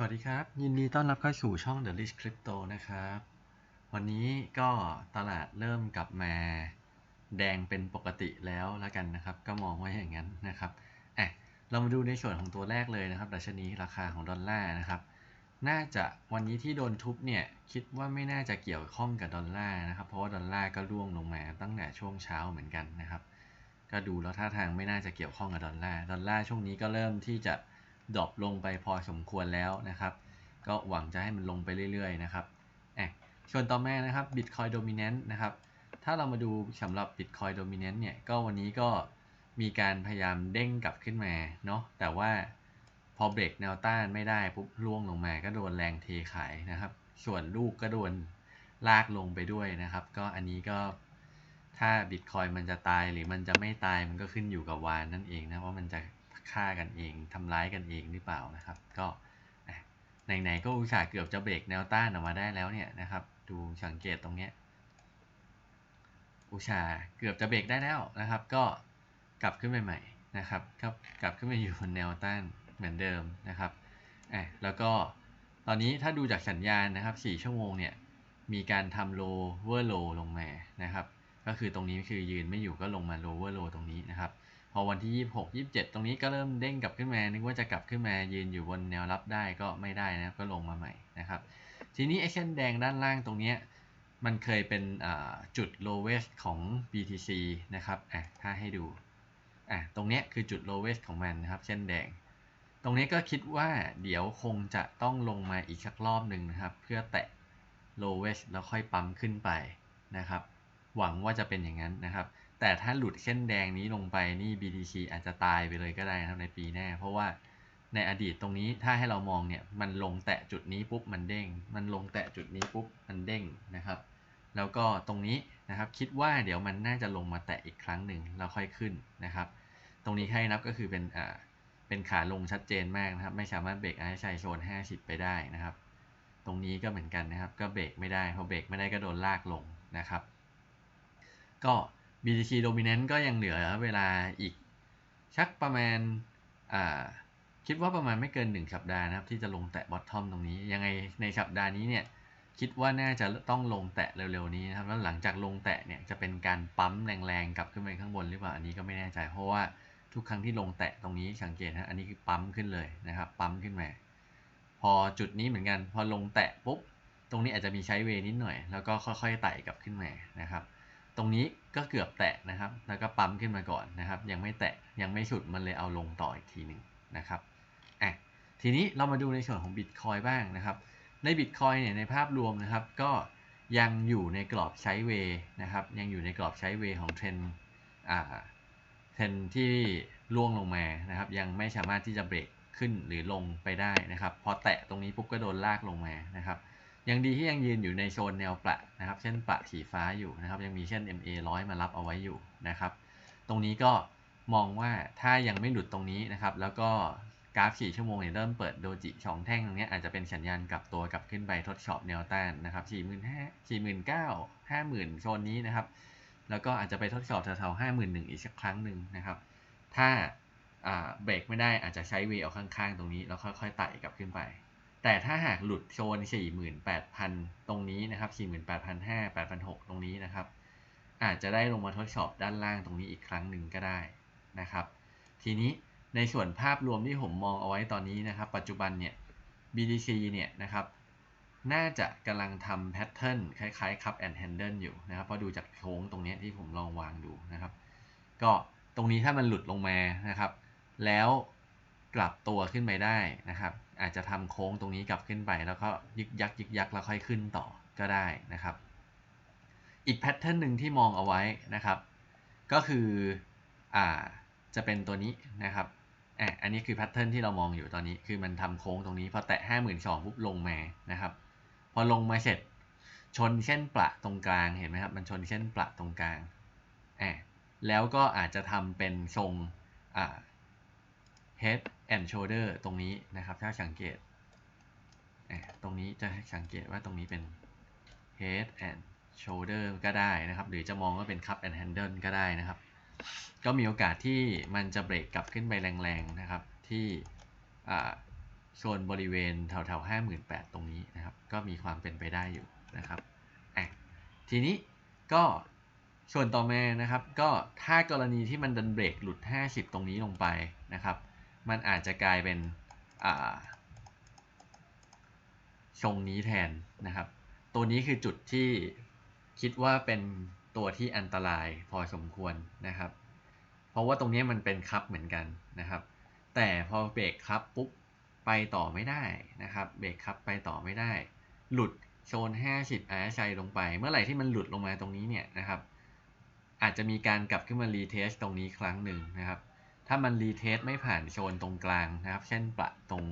สวัสดีครับ ยินดีต้อนรับเข้าสู่ช่อง The Rich Crypto นะครับ วันนี้ก็ตลาดเริ่มกลับมาแดงเป็นปกติแล้วแล้วกันนะครับ ก็มองไว้อย่างนั้นนะครับอะเรามาดูในส่วนของตัวแรกเลยนะครับดัชนีราคาของดอลลาร์นะครับ น่าจะวันนี้ที่โดนทุบเนี่ย คิดว่าไม่น่าจะเกี่ยวข้องกับดอลลาร์นะครับ เพราะว่าดอลลาร์ก็ร่วงลงมาตั้งแต่ช่วงเช้าเหมือนกันนะครับ ก็ดูแล้วท่าทางไม่น่าจะเกี่ยวข้องกับดอลลาร์ ดอลลาร์ช่วงนี้ก็เริ่มที่จะ ดรอปลงไปพอสมควรแล้วนะครับ ก็หวังจะให้มันลงไปเรื่อยๆนะครับอะส่วนต่อมานะครับ Bitcoin Dominant นะครับ ถ้าเรามาดูสำหรับ Bitcoin Dominant เนี่ย ก็วันนี้ก็มีการพยายามเด้งกลับขึ้นมาเนาะ แต่ว่าพอเบรกแนวต้านไม่ได้ปุ๊บร่วงลงมาก็โดนแรงเทขายนะครับ ส่วนลูกก็โดนลากลงไปด้วยนะครับ ก็อันนี้ก็ถ้า Bitcoin มันจะตายหรือมันจะไม่ตายมันก็ขึ้นอยู่กับวานนั่นเองนะว่ามันจะ ฆ่ากันเองทำร้ายกันเองหรือเปล่านะครับ ก็ไหนๆก็อุตส่าห์เกือบจะเบรกแนวต้านออกมาได้แล้วเนี่ยนะครับ ดูสังเกตตรงเนี้ยอุตส่าห์เกือบจะเบรกได้แล้วนะครับ ก็กลับขึ้นไปใหม่นะครับก็กลับขึ้นมาอยู่บนแนวต้านเหมือนเดิมนะครับอะแล้วก็ตอนนี้ถ้าดูจากสัญญาณนะครับ 4 ชั่วโมงเนี่ยมีการทำ lower low ลงมานะครับ ก็คือตรงนี้คือยืนไม่อยู่ก็ลงมา lower low ตรงนี้นะครับ พอวันที่ 26 27 ตรงนี้ก็เริ่มเด้งกลับขึ้นมานึกว่าจะกลับขึ้นมายืนอยู่บนแนวรับได้ก็ไม่ได้นะก็ลงมาใหม่นะครับทีนี้ไอ้เส้นแดงด้านล่างตรงนี้มันเคยเป็นจุด lowest ของ BTC นะครับอะถ้าให้ดูอะตรงนี้คือจุด lowest ของมันนะครับเส้นแดง ตรงนี้ก็คิดว่าเดี๋ยวคงจะต้องลงมาอีกสักรอบหนึ่งนะครับ เพื่อแตะ lowest แล้วค่อยปั๊มขึ้นไปนะครับ หวังว่าจะเป็นอย่างนั้นนะครับ แต่ถ้าหลุดเส้นแดงนี้ลงไปนี่ BTC อาจจะตายไปเลยก็ได้นะครับในปีหน้า เพราะว่าในอดีตตรงนี้ถ้าให้เรามองเนี่ยมันลงแตะจุดนี้ปุ๊บมันเด้ง มันลงแตะจุดนี้ปุ๊บมันเด้งนะครับ แล้วก็ตรงนี้นะครับคิดว่าเดี๋ยวมันน่าจะลงมาแตะอีกครั้งหนึ่งแล้วค่อยขึ้นนะครับ ตรงนี้ให้นับก็คือเป็นอ่าเป็นขาลงชัดเจนมากนะครับ ไม่สามารถเบรกไอ้ชัยโซน 50 ไปได้นะครับ ตรงนี้ก็เหมือนกันนะครับ ก็เบรกไม่ได้พอเบรกไม่ได้ก็โดนลากลงนะครับ ก็ BTC Dominant ก็ยังเหลือเวลาอีกชักประมาณอ่าคิดว่าประมาณไม่เกิน 1 สัปดาห์นะครับ ที่จะลงแตะบอททอมตรงนี้ ยังไงในสัปดาห์นี้เนี่ยคิดว่าน่าจะต้องลงแตะเร็วๆนี้นะครับแล้วหลังจากลงแตะเนี่ยจะเป็นการปั๊มแรงๆกลับขึ้นไปข้างบนหรือเปล่าอันนี้ก็ไม่แน่ใจ เพราะว่าทุกครั้งที่ลงแตะตรงนี้สังเกตนะอันนี้คือปั๊มขึ้นเลยนะครับปั๊มขึ้นมาพอจุดนี้เหมือนกัน พอลงแตะปุ๊บตรงนี้อาจจะมีใช้เวนิดหน่อย แล้วก็ค่อยๆไต่กลับขึ้นมานะครับ ตรงนี้ก็เกือบแตะนะครับ แล้วก็ปั๊มขึ้นมาก่อนนะครับ ยังไม่แตะ ยังไม่สุด มันเลยเอาลงต่ออีกทีหนึ่งนะครับอะทีนี้เรามาดูในส่วนของ Bitcoin บ้างนะครับ ใน Bitcoin เนี่ย ในภาพรวมนะครับ ก็ยังอยู่ในกรอบใช้เวนะครับ ยังอยู่ในกรอบใช้เวของเทรนอ่า เทรนที่ล่วงลงมา นะครับ ยังไม่สามารถที่จะเบรกขึ้นหรือลงไปได้นะครับ พอแตะตรงนี้ปุ๊บก็โดนลากลงมานะครับ ยังดีที่ยังยืนอยู่ในโซนแนวประนะครับ เช่นประสีฟ้าอยู่นะครับ ยังมีเช่น MA 100มารับเอาไว้อยู่นะครับ ตรงนี้ก็มองว่าถ้ายังไม่หลุดตรงนี้นะครับ แล้วก็กราฟ 4 ชั่วโมงเนี่ยเริ่มเปิดโดจิสองแท่งตรงนี้อาจจะเป็นสัญญาณกลับตัวกลับขึ้นไปทดสอบแนวต้านนะครับ 4 5 0 0 0 49 50,000 โซนนี้นะครับ แล้วก็อาจจะไปทดสอบแถวๆ51,000อีกสักครั้งหนึ่งนะครับ ถ้าเบรกไม่ได้อาจจะใช้เวเอาข้างๆ ตรงนี้แล้วค่อยๆไต่กลับขึ้นไป แต่ถ้าหากหลุดโซน 48,000 ตรงนี้นะครับ 48,500 8,600 ตรงนี้นะครับ อาจจะได้ลงมาทดสอบด้านล่างตรงนี้อีกครั้งหนึ่งก็ได้นะครับ ทีนี้ในส่วนภาพรวมที่ผมมองเอาไว้ตอนนี้นะครับ ปัจจุบันเนี่ย BTC เนี่ยนะครับ น่าจะกำลังทำแพทเทิร์นคล้ายๆ cup and handle อยู่นะครับ เพราะดูจากโค้งตรงนี้ที่ผมลองวางดูนะครับ ก็ตรงนี้ถ้ามันหลุดลงมานะครับ แล้วกลับตัวขึ้นไปได้นะครับ อาจจะทำโค้งตรงนี้กลับขึ้นไป แล้วก็ยึกยักยึกยักแล้วค่อยขึ้นต่อก็ได้นะครับ อีกแพทเทิร์นหนึ่งที่มองเอาไว้นะครับ ก็คืออ่าจะเป็นตัวนี้นะครับอะอันนี้คือแพทเทิร์นที่เรามองอยู่ตอนนี้ คือมันทำโค้งตรงนี้พอแตะห้าหมื่นสองปุ๊บลงมานะครับ พอลงมาเสร็จชนเส้นประตรงกลางเห็นไหมครับ มันชนเส้นประตรงกลางอะแล้วก็อาจจะทำเป็นทรงอ่า head and shoulder ตรงนี้นะครับ ถ้าสังเกต ตรงนี้จะสังเกตว่าตรงนี้เป็น head and shoulder ก็ได้นะครับ หรือจะมองว่าเป็น cup and handle ก็ได้นะครับ ก็มีโอกาสที่มันจะเบรกกลับขึ้นไปแรงๆนะครับ ที่โซนบริเวณแถวแถวห้าหมื่นแปดตรงนี้นะครับ ก็มีความเป็นไปได้อยู่นะครับทีนี้ก็ส่วนต่อมานะครับ ก็ถ้ากรณีที่มันดันเบรกหลุด 50 ตรงนี้ลงไปนะครับ มันอาจจะกลายเป็นทรงนี้แทนนะครับ ตัวนี้คือจุดที่คิดว่าเป็นตัวที่อันตรายพอสมควรนะครับ เพราะว่าตรงนี้มันเป็นคับเหมือนกันนะครับ แต่พอเบรกคับปุ๊บไปต่อไม่ได้นะครับ เบรกคับไปต่อไม่ได้ หลุดโซน 50 RSI ลงไป เมื่อไหร่ที่มันหลุดลงมาตรงนี้เนี่ยนะครับ อาจจะมีการกลับขึ้นมารีเทสตรงนี้ครั้งหนึ่งนะครับ ถ้ามันรีเทสไม่ผ่านโซนตรงกลางนะครับ เช่นประตรง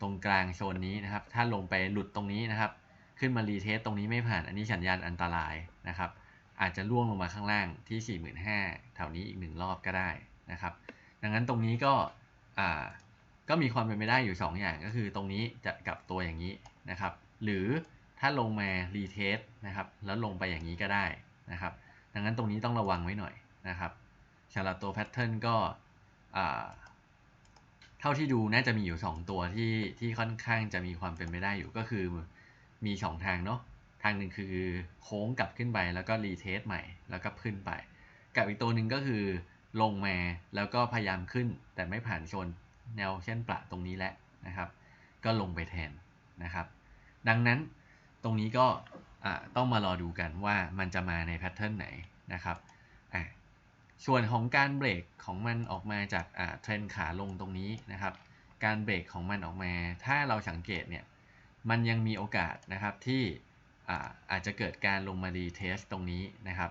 ตรงกลางโซนนี้นะครับ ถ้าลงไปหลุดตรงนี้นะครับ ขึ้นมารีเทสตรงนี้ไม่ผ่าน อันนี้สัญญาณอันตรายนะครับ อาจจะล่วงลงมาข้างล่างที่ 45,000แถวนี้อีกหนึ่งรอบก็ได้นะครับ ดังนั้นตรงนี้ก็ก็มีความเป็นไปได้อยู่ 2 อย่างก็คือตรงนี้จะกลับตัวอย่างนี้นะครับ หรือถ้าลงมารีเทสนะครับ แล้วลงไปอย่างนี้ก็ได้นะครับ ดังนั้นตรงนี้ต้องระวังไว้หน่อยนะครับ สำหรับตัวแพทเทิร์นก็เท่าที่ดูน่าจะมีอยู่ 2 ตัวที่ที่ค่อนข้างจะมีความเป็นไปได้อยู่ก็คือมี 2 ทางเนาะทางหนึ่งคือโค้งกลับขึ้นไปแล้วก็รีเทสใหม่แล้วก็ขึ้นไป กับอีกตัวหนึ่งก็คือลงมาแล้วก็พยายามขึ้น แต่ไม่ผ่านโซนแนวเส้นประตรงนี้แหละนะครับ ก็ลงไปแทนนะครับ ดังนั้นตรงนี้ก็ต้องมารอดูกันว่ามันจะมาในแพทเทิร์นไหนนะครับ ส่วนของการเบรกของมันออกมาจากเทรนขาลงตรงนี้นะครับ การเบรกของมันออกมา ถ้าเราสังเกตเนี่ยมันยังมีโอกาสนะครับที่อาอาจจะเกิดการลงมารีเทสตรงนี้นะครับ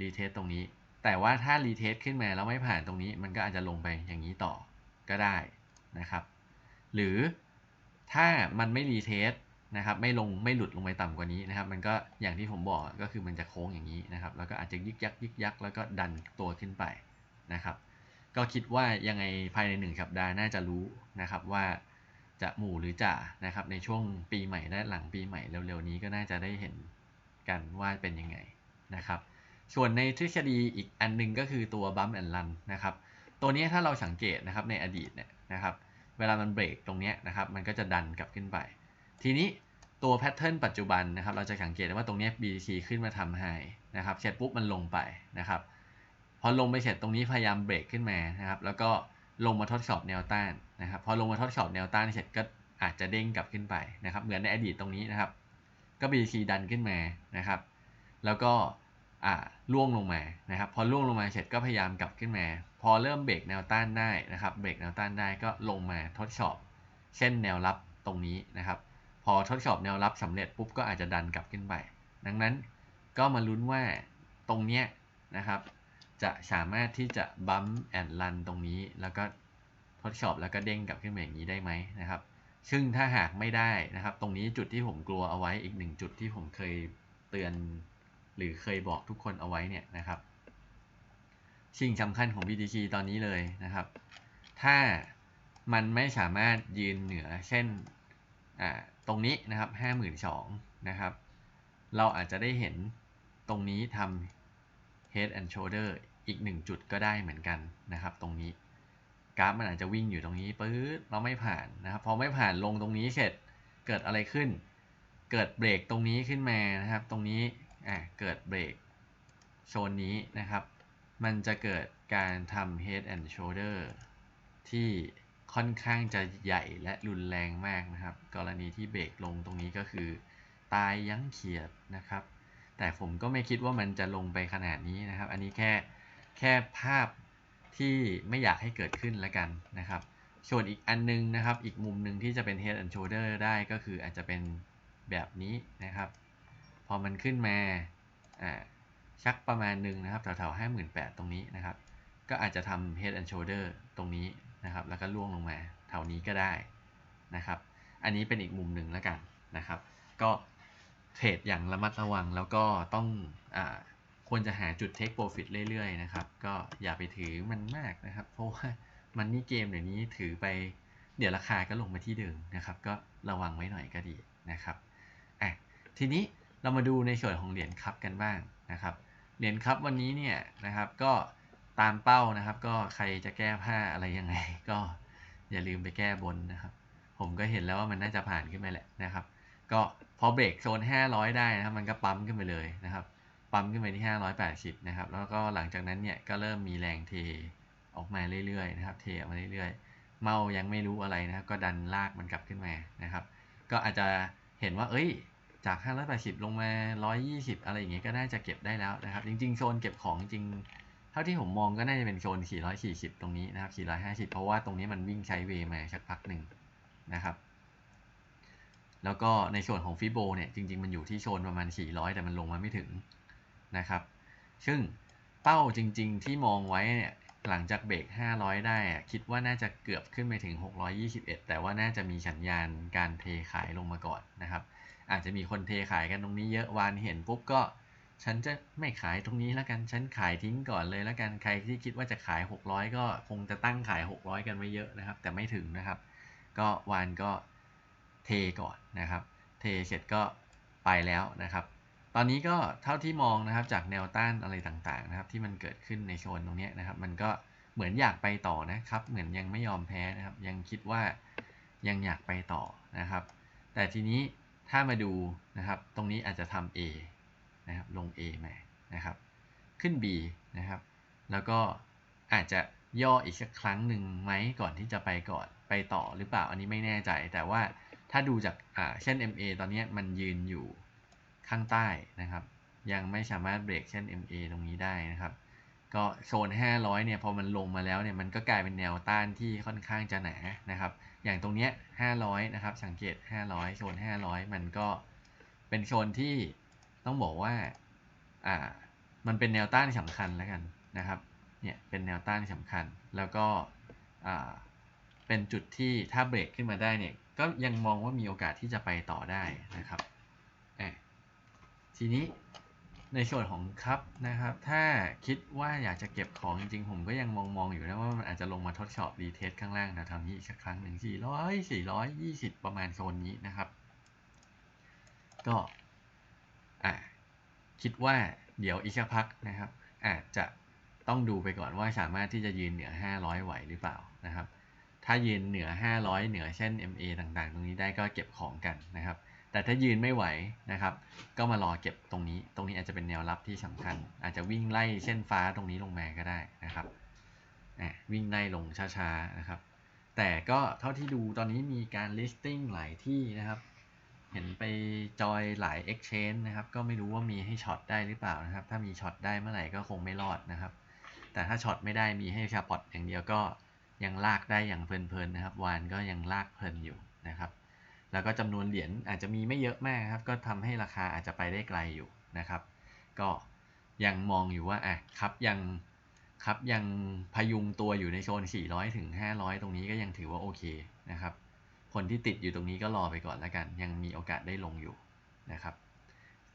รีเทสตรงนี้ แต่ว่าถ้ารีเทสขึ้นมาแล้วไม่ผ่านตรงนี้ มันก็อาจจะลงไปอย่างนี้ต่อก็ได้นะครับ หรือถ้ามันไม่รีเทส นะครับไม่ลงไม่หลุดลงไปต่ำกว่านี้นะครับ มันก็อย่างที่ผมบอกก็คือมันจะโค้งอย่างนี้นะครับ แล้วก็อาจจะยึกยักยึกยักแล้วก็ดันตัวขึ้นไปนะครับ ก็คิดว่ายังไงภายในหนึ่งสัปดาห์น่าจะรู้นะครับว่าจะหมู่หรือจ่านะครับ ในช่วงปีใหม่และหลังปีใหม่เร็วๆนี้ก็น่าจะได้เห็นกันว่าเป็นยังไงนะครับ ส่วนในทฤษฎีอีกอันหนึงก็คือตัวบัมแอนลันนะครับ ตัวนี้ถ้าเราสังเกตนะครับในอดีตเนี่ยนะครับ เวลามันเบรกตรงนี้นะครับ มันก็จะดันกลับขึ้นไป ทีนี้ ตัวแพทเทิร์นปัจจุบันนะครับ เราจะสังเกตได้ว่าตรงนี้ BTC ขึ้นมาทำไฮนะครับเสร็จปุ๊บมันลงไปนะครับ พอลงไปเสร็จตรงนี้พยายามเบรกขึ้นมานะครับ แล้วก็ลงมาทดสอบแนวต้านนะครับ พอลงมาทดสอบแนวต้านเสร็จก็อาจจะเด้งกลับขึ้นไปนะครับ เหมือนในอดีตตรงนี้นะครับ ก็ BTC ดันขึ้นมานะครับ แล้วก็อ่าล่วงลงมานะครับ พอล่วงลงมาเสร็จก็พยายามกลับขึ้นมา พอเริ่มเบรกแนวต้านได้นะครับ เบรกแนวต้านได้ก็ลงมาทดสอบเส้นแนวรับตรงนี้นะครับ พอทดสอบแนวรับสำเร็จปุ๊บก็อาจจะดันกลับขึ้นไป ดังนั้นก็มาลุ้นว่าตรงเนี้ยนะครับ จะสามารถที่จะบัมแอนด์ลันตรงนี้ แล้วก็ทดสอบแล้วก็เด้งกลับขึ้นมาอย่างนี้ได้ไหมนะครับ ซึ่งถ้าหากไม่ได้นะครับ ตรงนี้จุดที่ผมกลัวเอาไว้อีกหนึ่งจุดที่ผมเคยเตือน หรือเคยบอกทุกคนเอาไว้เนี่ยนะครับสิ่งสำคัญของ BTC ตอนนี้เลยนะครับ ถ้ามันไม่สามารถยืนเหนือเช่นอ่า ตรงนี้นะครับห้าหมื่นสองนะครับ เราอาจจะได้เห็นตรงนี้ทำ head and shoulder อีกหนึ่งจุดก็ได้เหมือนกันนะครับ ตรงนี้กราฟมันอาจจะวิ่งอยู่ตรงนี้ปื๊ดเราไม่ผ่านนะครับพอไม่ผ่านลงตรงนี้เสร็จเกิดอะไรขึ้น เกิดเบรกตรงนี้ขึ้นมานะครับ ตรงนี้อ่าเกิดเบรกโซนนี้นะครับ มันจะเกิดการทำ head and shoulder ที่ ค่อนข้างจะใหญ่และรุนแรงมากนะครับ กรณีที่เบรกลงตรงนี้ก็คือ ตายยั้งเขียดนะครับ แต่ผมก็ไม่คิดว่ามันจะลงไปขนาดนี้นะครับ อันนี้แค่แค่ภาพที่ไม่อยากให้เกิดขึ้นแล้วกันนะครับส่วนอีกอันนึงนะครับ อีกมุมหนึ่งที่จะเป็น head and shoulder ได้ก็คืออาจจะเป็นแบบนี้นะครับ พอมันขึ้นมาอ่าชักประมาณหนึ่งนะครับแถวๆห้าหมื่นแปดตรงนี้นะครับ ก็อาจจะทำ head and shoulder ตรงนี้ นะครับ แล้วก็ล่วงลงมาแถวนี้ก็ได้นะครับ อันนี้เป็นอีกมุมหนึ่งแล้วกันนะครับ ก็เทรดอย่างระมัดระวังแล้วก็ต้องอควรจะหาจุด take profit เรื่อยๆนะครับ ก็อย่าไปถือมันมากนะครับ เพราะว่ามันนี่เกมเดี๋ยวนี้ถือไปเดี๋ยวราคาก็ลงมาที่เดิมนะครับ ก็ระวังไว้หน่อยก็ดีนะครับอะทีนี้เรามาดูในส่วนของเหรียญคัพกันบ้างนะครับ เหรียญคัพวันนี้เนี่ยนะครับก็ ตามเป้านะครับ ก็ใครจะแก้ผ้าอะไรยังไง ก็อย่าลืมไปแก้บนนะครับ ผมก็เห็นแล้วว่ามันน่าจะผ่านขึ้นไปแหละนะครับ ก็พอเบรกโซน 500 ได้นะครับ มันก็ปั๊มขึ้นไปเลยนะครับ ปั๊มขึ้นไปที่ 580 นะครับ แล้วก็หลังจากนั้นเนี่ยก็เริ่มมีแรงเทออกมาเรื่อยๆนะครับ เทออกมาเรื่อยๆ เมายังไม่รู้อะไรนะครับ ก็ดันลากมันกลับขึ้นมานะครับ ก็อาจจะเห็นว่า เอ้ย จาก 580 ลงมา 120 อะไรอย่างเงี้ยก็น่าจะเก็บได้แล้วนะครับ จริง ๆ โซนเก็บของจริง ท่าที่ผมมองก็น่าจะเป็นโซน 440 ตรงนี้นะครับ 450 เพราะว่าตรงนี้มันวิ่งใช้เวมาสักพักหนึ่งนะครับ แล้วก็ในส่วนของฟิโบเนี่ยจริง ๆ มันอยู่ที่โซนประมาณ 400 แต่มันลงมาไม่ถึงนะครับ ซึ่งเป้าจริง ๆ ที่มองไว้เนี่ยหลังจากเบรก 500 ได้คิดว่าน่าจะเกือบขึ้นไปถึง 621 แต่ว่าน่าจะมีสัญญาณการเทขายลงมาก่อนนะครับ อาจจะมีคนเทขายกันตรงนี้เยอะวานเห็นปุ๊บก็ ฉันจะไม่ขายตรงนี้แล้วกันฉันขายทิ้งก่อนเลยแล้วกันใครที่คิดว่าจะขาย 600 ก็คงจะตั้งขาย 600 กันไว้เยอะนะครับ แต่ไม่ถึงนะครับ ก็วานก็เทก่อนนะครับ เทเสร็จก็ไปแล้วนะครับ ตอนนี้ก็เท่าที่มองนะครับจากแนวต้านอะไรต่างๆนะครับ ที่มันเกิดขึ้นในโซนตรงนี้นะครับ มันก็เหมือนอยากไปต่อนะครับ เหมือนยังไม่ยอมแพ้นะครับ ยังคิดว่ายังอยากไปต่อนะครับ แต่ทีนี้ถ้ามาดูนะครับ ตรงนี้อาจจะทำ A นะครับลง A มานะครับขึ้น B นะครับแล้วก็อาจจะย่ออีกสักครั้งหนึ่งไหมก่อนที่จะไปก่อนไปต่อหรือเปล่าอันนี้ไม่แน่ใจ แต่ว่าถ้าดูจากอ่าเช่น MA ตอนนี้มันยืนอยู่ข้างใต้นะครับ ยังไม่สามารถเบรกเช่น MA ตรงนี้ได้นะครับ ก็โซน 500 เนี่ยพอมันลงมาแล้วเนี่ยมันก็กลายเป็นแนวต้านที่ค่อนข้างจะหนานะครับ อย่างตรงเนี้ย500 นะครับ สังเกต 500 โซน 500 มันก็เป็นโซนที่ ต้องบอกว่าอ่ามันเป็นแนวต้านสำคัญแล้วกันนะครับเนี่ยเป็นแนวต้านสำคัญ แล้วก็อ่าเป็นจุดที่ถ้าเบรกขึ้นมาได้เนี่ยก็ยังมองว่ามีโอกาสที่จะไปต่อได้นะครับแอบทีนี้ในส่วนของครับนะครับ ถ้าคิดว่าอยากจะเก็บของจริงๆ ผมก็ยังมองมองอยู่นะว่ามันอาจจะลงมาทดสอบรีเทสข้างล่างนะทำนี้อีกสักครั้งหนึ่ง400 420 ประมาณโซนนี้นะครับ ก็ อ่าคิดว่าเดี๋ยวอีกสักพักนะครับ อาจจะต้องดูไปก่อนว่าสามารถที่จะยืนเหนือ 500 ไหวหรือเปล่านะครับ ถ้ายืนเหนือ 500 เหนือเช่น MA ต่างๆ ตรงนี้ได้ก็เก็บของกันนะครับ แต่ถ้ายืนไม่ไหวนะครับ ก็มารอเก็บตรงนี้ ตรงนี้อาจจะเป็นแนวรับที่สำคัญ อาจจะวิ่งไล่เส้นฟ้าตรงนี้ลงมาก็ได้นะครับวิ่งไล่ลงช้าๆนะครับ แต่ก็เท่าที่ดูตอนนี้มีการ listing หลายที่นะครับ ห็นไปจอยหลาย exchange นะครับ ก็ไม่รู้ว่ามีให้ช็อตได้หรือเปล่านะครับ ถ้ามีช็อตได้เมื่อไหร่ก็คงไม่รอดนะครับ แต่ถ้าช็อตไม่ได้มีให้ชาพอตอย่างเดียวก็ยังลากได้อย่างเพลินๆนะครับ วานก็ยังลากเพลินอยู่นะครับ แล้วก็จำนวนเหรียญอาจจะมีไม่เยอะมากครับ ก็ทำให้ราคาอาจจะไปได้ไกลอยู่นะครับ ก็ยังมองอยู่ว่าอะครับยังครับยังพยุงตัวอยู่ในโซน 400 ถึง 500 ตรงนี้ก็ยังถือว่าโอเคนะครับ คนที่ติดอยู่ตรงนี้ก็รอไปก่อนแล้วกัน ยังมีโอกาสได้ลงอยู่นะครับ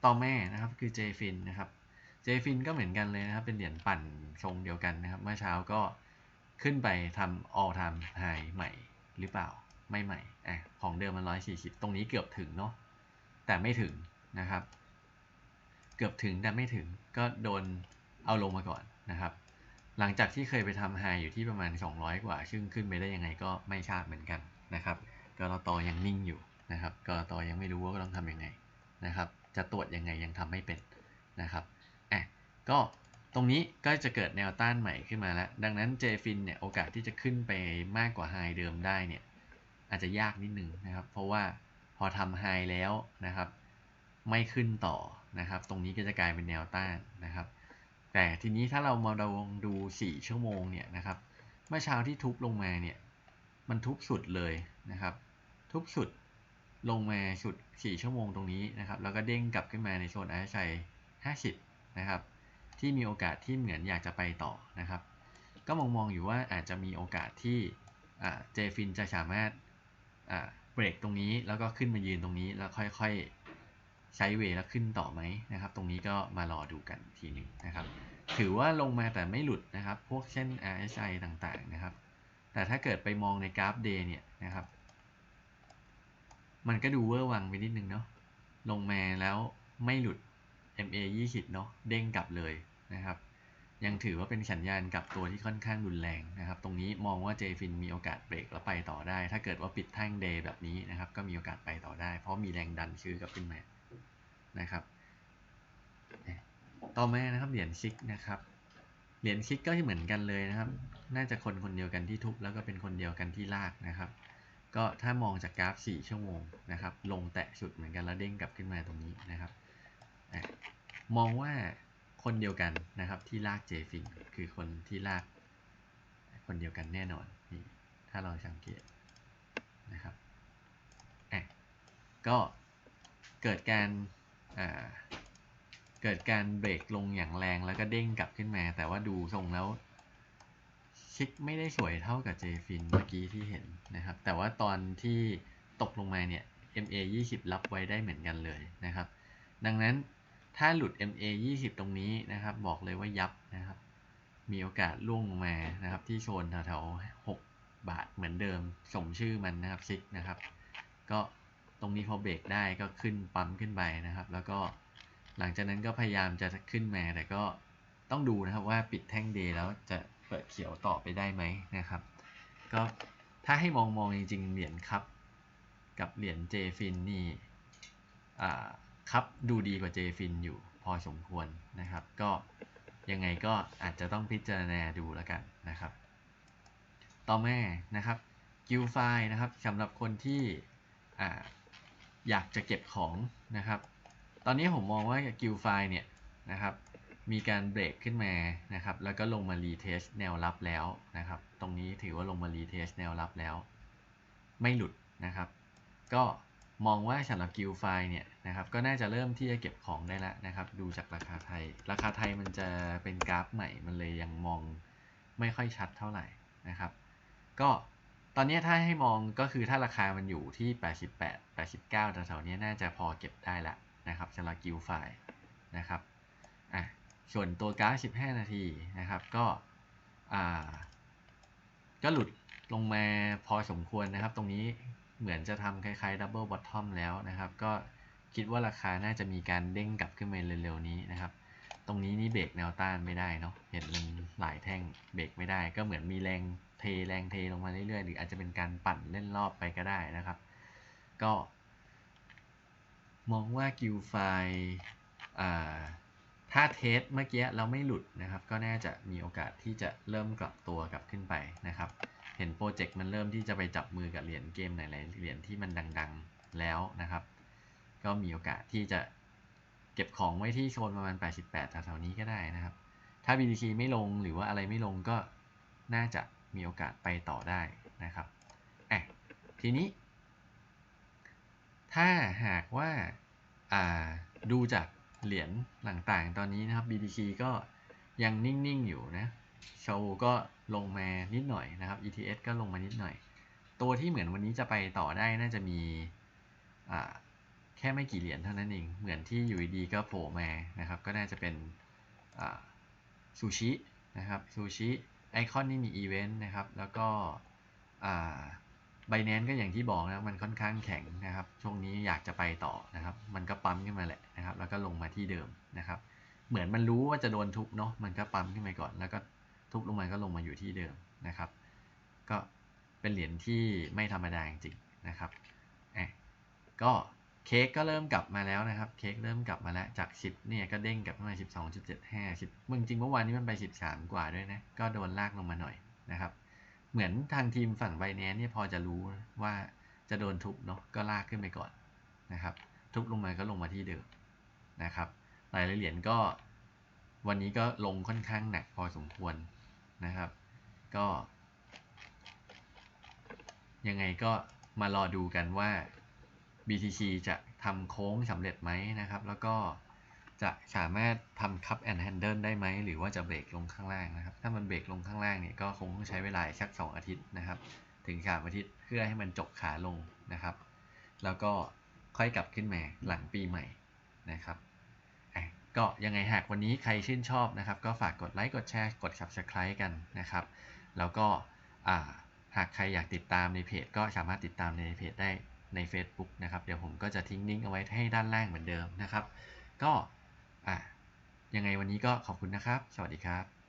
ต่อแม่นะครับคือ JFIN นะครับ JFIN ก็เหมือนกันเลยนะครับ เป็นเหรียญปั่นทรงเดียวกันนะครับ เมื่อเช้าก็ขึ้นไปทำ all time high ใหม่หรือเปล่าไม่ใหม่อะของเดิมมัน 140 ตรงนี้เกือบถึงเนาะแต่ไม่ถึงนะครับ เกือบถึงแต่ไม่ถึงก็โดนเอาลงมาก่อนนะครับ หลังจากที่เคยไปทำไฮอยู่ที่ประมาณ 200 กว่า ซึ่งขึ้นไปได้ยังไงก็ไม่ทราบเหมือนกันนะครับ กรตยังนิ่งอยู่นะครับกรตยังไม่รู้ว่าต้องทำยังไงนะครับ จะตรวจยังไงยังทำไม่เป็นนะครับอะก็ตรงนี้ก็จะเกิดแนวต้านใหม่ขึ้นมาแล้ว ดังนั้น JFIN เนี่ยโอกาสที่จะขึ้นไปมากกว่าไฮเดิมได้เนี่ยอาจจะยากนิดนึงนะครับ เพราะว่าพอทำไฮแล้วนะครับ ไม่ขึ้นต่อนะครับ ตรงนี้ก็จะกลายเป็นแนวต้านนะครับ แต่ทีนี้ถ้าเรามาลองดู 4 ชั่วโมงเนี่ยนะครับ เมื่อเช้าที่ทุบลงมาเนี่ย มันทุบสุดเลยนะครับ ทุบสุดลงมาสุด 4 ชั่วโมงตรงนี้นะครับ แล้วก็เด้งกลับขึ้นมาในโซน RSI 50 นะครับ ที่มีโอกาสที่เหมือนอยากจะไปต่อนะครับ ก็มองมองอยู่ว่าอาจจะมีโอกาสที่เจฟินจะสามารถเบรกตรงนี้แล้วก็ขึ้นมายืนตรงนี้แล้วค่อยๆใช้เวแล้วขึ้นต่อไหมนะครับ ตรงนี้ก็มารอดูกันทีหนึ่งนะครับ ถือว่าลงมาแต่ไม่หลุดนะครับ พวกเช่น RSI ต่างๆนะครับ แต่ถ้าเกิดไปมองในกราฟเดย์เนี่ยนะครับ มันก็ดูเวอร์วังไปนิดนึงเนาะลงมาแล้วไม่หลุด MA 20เนาะเด้งกลับเลยนะครับ ยังถือว่าเป็นสัญญาณกลับตัวที่ค่อนข้างรุนแรงนะครับ ตรงนี้มองว่า j f i n มีโอกาสเบรกแล้วไปต่อได้ ถ้าเกิดว่าปิดแท่งเดย์แบบนี้นะครับ ก็มีโอกาสไปต่อได้ เพราะมีแรงดันซื้อกลับขึ้นมานะครับต่อมานะครับเหรียญซิกนะครับเหรียญซิกก็เหมือนกันเลยนะครับ น่าจะคนคนเดียวกันที่ทุบแล้วก็เป็นคนเดียวกันที่ลากนะครับ ก็ถ้ามองจากกราฟ 4 ชั่วโมงนะครับ ลงแตะสุดเหมือนกันแล้วเด้งกลับขึ้นมาตรงนี้นะครับมองว่าคนเดียวกันนะครับที่ลากเจฟินคือคนที่ลากคนเดียวกันแน่นอนนี่ถ้าเราสังเกตนะครับก็เกิดการเกิดการเบรกลงอย่างแรงแล้วก็เด้งกลับขึ้นมา แต่ว่าดูทรงแล้ว ชิคไม่ได้สวยเท่ากับเจฟินเมื่อกี้ที่เห็นนะครับ แต่ว่าตอนที่ตกลงมาเนี่ย MA 20 รับไว้ได้เหมือนกันเลยนะครับ ดังนั้นถ้าหลุด MA 20 ตรงนี้นะครับ บอกเลยว่ายับนะครับ มีโอกาสล่วงลงมานะครับ ที่โซนแถวๆ6บาทเหมือนเดิมสมชื่อมันนะครับซิกนะครับ ก็ตรงนี้พอเบรกได้ก็ขึ้นปั๊มขึ้นไปนะครับ แล้วก็หลังจากนั้นก็พยายามจะขึ้นมาแต่ก็ต้องดูนะครับว่าปิดแท่งเดแล้วจะ เปิดเขียวต่อไปได้ไหมนะครับ ก็ถ้าให้มองมองจริงๆ เหรียญครับกับเหรียญเจฟินนี่ครับดูดีกว่าเจฟินอยู่พอสมควรนะครับ ก็ยังไงก็อาจจะต้องพิจารณาดูแล้วกันนะครับ ต่อมานะครับกิลไฟนะครับสำหรับคนที่ออยากจะเก็บของนะครับ ตอนนี้ผมมองว่ากิลไฟเนี่ยนะครับ มีการเบรกขึ้นมานะครับ แล้วก็ลงมารีเทสแนวรับแล้วนะครับ ตรงนี้ถือว่าลงมารีเทสแนวรับแล้ว ไม่หลุดนะครับ ก็มองว่าสำหรับกิลไฟเนี่ยนะครับ ก็น่าจะเริ่มที่จะเก็บของได้แล้วนะครับ ดูจากราคาไทย ราคาไทยมันจะเป็นกราฟใหม่ มันเลยยังมองไม่ค่อยชัดเท่าไหร่นะครับ ก็ตอนนี้ถ้าให้มองก็คือถ้าราคามันอยู่ที่ 88 89แถวๆนี้น่าจะพอเก็บได้ละนะครับสำหรับกิลไฟนะครับ อะ ส่วนตัวกราฟ 15 นาทีนะครับก็ก็หลุดลงมาพอสมควรนะครับ ตรงนี้เหมือนจะทำคล้ายๆดับเบิลบอททอมแล้วนะครับ ก็คิดว่าราคาน่าจะมีการเด้งกลับขึ้นมาเร็วๆนี้นะครับ ตรงนี้นี่เบรกแนวต้านไม่ได้เนาะเห็นมันหลายแท่งเบรกไม่ได้ ก็เหมือนมีแรงเทแรงเทลงมาเรื่อยๆ หรืออาจจะเป็นการปั่นเล่นรอบไปก็ได้นะครับ ก็ มองว่ากิลไฟอ่า ถ้าเทสเมื่อกี้เราไม่หลุดนะครับ ก็น่าจะมีโอกาสที่จะเริ่มกลับตัวกลับขึ้นไปนะครับ เห็นโปรเจกต์มันเริ่มที่จะไปจับมือกับเหรียญเกมหลายๆเหรียญที่มันดังๆแล้วนะครับ ก็มีโอกาสที่จะเก็บของไว้ที่โซนประมาณ 88แถวๆนี้ก็ได้นะครับ ถ้า BTC ไม่ลงหรือว่าอะไรไม่ลงก็น่าจะมีโอกาสไปต่อได้นะครับอะทีนี้ ถ้าหากว่าดูจาก เหรียญต่างๆ ตอนนี้นะครับ BTC ก็ยังนิ่งๆอยู่นะโชว์ก็ลงมานิดหน่อยนะครับ ETS ก็ลงมานิดหน่อย ตัวที่เหมือนวันนี้จะไปต่อได้น่าจะมีแค่ไม่กี่เหรียญเท่านั้นเอง เหมือนที่อยู่ดีก็โผล่มานะครับ ก็น่าจะเป็นซูชินะครับซูชิไอคอนนี่มีอีเวนต์นะครับ แล้วก็ ไบแนนก็อย่างที่บอกนะมันค่อนข้างแข็งนะครับ ช่วงนี้อยากจะไปต่อนะครับ มันก็ปั๊มขึ้นมาแหละนะครับ แล้วก็ลงมาที่เดิมนะครับ เหมือนมันรู้ว่าจะโดนทุบเนาะมันก็ปั๊มขึ้นมาก่อน แล้วก็ทุบลงมาก็ลงมาอยู่ที่เดิมนะครับ ก็เป็นเหรียญที่ไม่ธรรมดาจริงๆนะครับอก็เค้กก็เริ่มกลับมาแล้วนะครับ เค้กเริ่มกลับมาแล้วจาก 10เนี่ยก็เด้งกลับมา 12.75 10มึงจริงเมื่อวานนี้มันไป 13 กว่าด้วยนะ ก็โดนลากลงมาหน่อยนะครับ เหมือนทางทีมฝั่งไบแนนเนี่ยพอจะรู้ว่าจะโดนทุบเนาะก็ลากขึ้นไปก่อนนะครับ ทุบลงมาก็ลงมาที่เดิมนะครับหลายเหรียญก็วันนี้ก็ลงค่อนข้างหนักพอสมควรนะครับ ก็ ยังไงก็มารอดูกันว่า BTC จะทำโค้งสำเร็จไหมนะครับ แล้วก็ จะสามารถทำคัพแอนด์แฮนเดิลได้ไหม หรือว่าจะเบรกลงข้างล่างนะครับ ถ้ามันเบรกลงข้างล่างเนี่ยก็คงต้องใช้เวลาสัก 2 อาทิตย์นะครับ ถึงสามอาทิตย์เพื่อให้มันจบขาลงนะครับ แล้วก็ค่อยกลับขึ้นมาหลังปีใหม่นะครับก็ยังไงหากวันนี้ใครชื่นชอบนะครับ ก็ฝากกดไลค์กดแชร์กด subscribe กันนะครับ แล้วก็หากใครอยากติดตามในเพจ ก็สามารถติดตามในเพจได้ใน Facebook นะครับ เดี๋ยวผมก็จะทิ้งลิงก์เอาไว้ให้ด้านล่างเหมือนเดิมนะครับ ก็ อะยังไงวันนี้ก็ขอบคุณนะครับ สวัสดีครับ